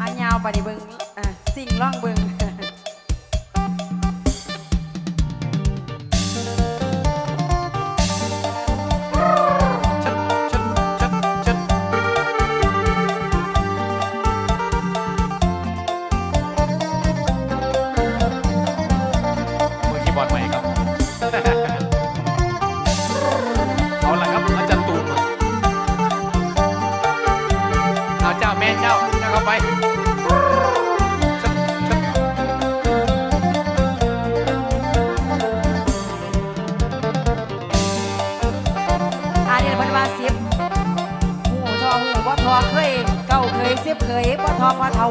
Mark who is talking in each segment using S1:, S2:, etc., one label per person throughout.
S1: อายาวไปในเบิงอะสิ่งล่องเบิง
S2: ไปชัดชัด
S1: อาเรียนพันวาสิบหูทอหูบ่ทอเคย เก้าเคยสิบเคยบ่ทอบ่เท่า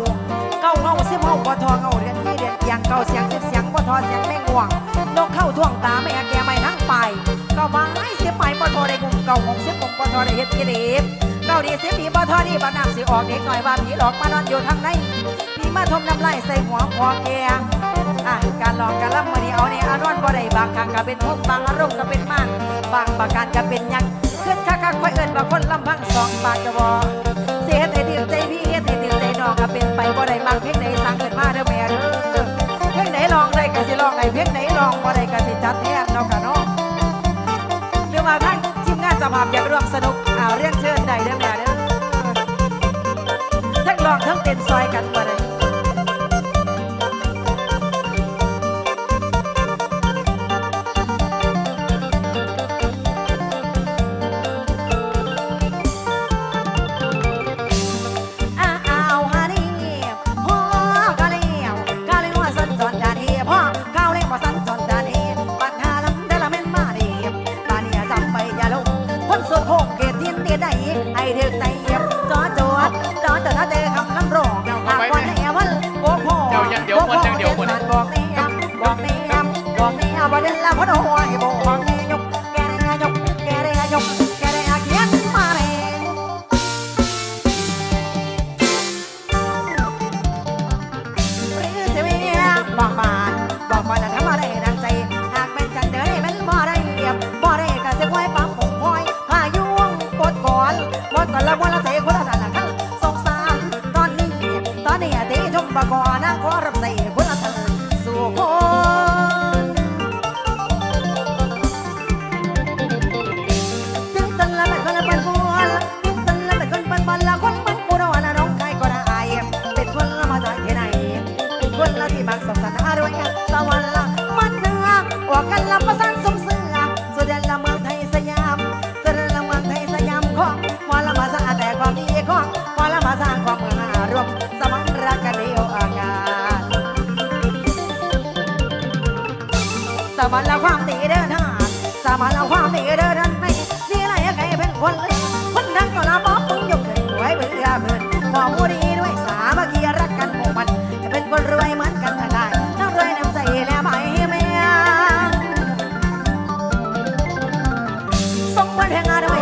S1: เก้าเฮาสิบเฮาบ่ทอเฮาเรียนที่เรียนเอียงเก้าเสียงสิบเสียงบ่ทอเสียงแม่งห่วงนกเข้าท่วงตาแม่แก่ไม่ทั้งไปเก้าไม้สิบไม้บ่ทอได้กุมเก้าหกสิบหกบ่ทอได้เฮ็ดกิเลสเก้าดีสิบดีบ่ทอดีบ่น้ำสิออกเด็กหน่อยว่าผีหลอกมานอนอยู่ทางในผีมาทมน้ำลายใส่หัวพอแกอะการหลองการรับมือนี้เอาเนี่ยอารอนบ่ได้บางครั้งก็เป็นทุกข์บางอารมณ์ก็เป็นมากบางประการก็เป็นยักขึ้นคักคักค่อยเอิ้นว่คนลำพังสองปากจะบ่เสียให้ถือใจพี่เฮ็ดให้ถือใจน้องก็เป็นไปบ่ได้มักเพลงไหนสั่งเกิดมาเด้อแม่เด้อเพลงไหนลองได้ก็สิลองให้เพลงไหนลองบ่ได้ก็สิจัดแทนเนาะค่ะเนาะหรือว่าทางทีมงานจะภาพอยากร่วมสนุกเอาเรียนเชิญได้เด้อ องลองทั้งเต้นซอยกันบ่ได้ มประกอนนะขอรับใส่คนละทันสู่คนถึงตันละเป็นคนปันบัวถึงตันละเป็นคนปันบันละคนปันปูนวันน้องใครก็ได้เป็นคนละมาจากที่ไหนเป็นคนละที่บางสงสารอารวยสวรรค์ สมานละความดีเดินทาสมานละความดีเดินทาในนี่ไรใครเป็นคนเลยคนทั้งก็ลาบอกมึงยกขึ้ไว้เบื่อเพื่อนมองผู้ดีด้วยสามัคคีรักกันหมู่มันเป็นคนรวยเหมือนกันก็ได้น้ำรวยน้ำใจและไม่แม่สมวันแห่งอานด้วย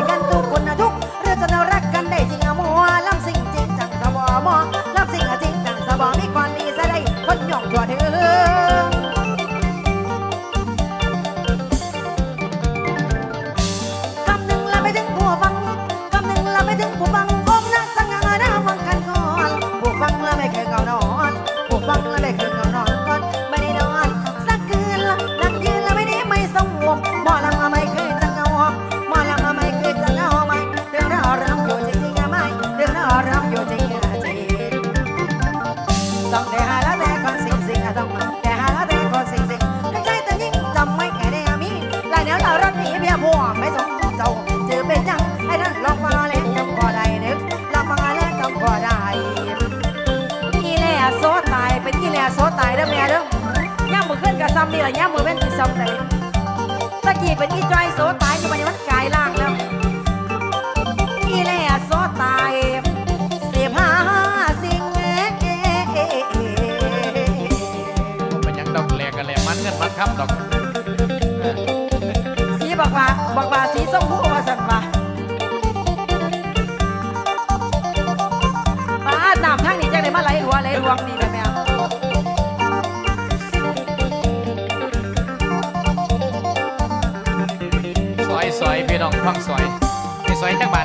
S1: ต้องแต่หาและแต่คนสิ่งสิ่งต้องแต่หาและแต่คนสิ่งสิ่งทั้งใจแต่ยิ่งจำไม่แก่ได้มีหลายแนวเรารักหนีเพียพวกไม่สมเจ้าจือเป็นยังให้ท่านลองมาแล้วจำก็ได้นึกลองมาแล้วจำก็ได้อีแหล่โซตายเป็นอีแหล่โซตายเด้อแม่เด้อย่ำมือขึ้นกับซ้ำนี่แหละย่ำมือเป็นคือซ้ำเลยตะกี้เป็นอีจอยโซตายอยู่วันนี้มันกายล่างแล้ว ว่าสีส้มผู้ว่าสันว่าป้าน้ำทางนี้จังได้มาไหลหัวไหลรวงนี่แม่แม่
S2: ซอยซอยพี่น้องฟังซอยพี่ซอยจังบ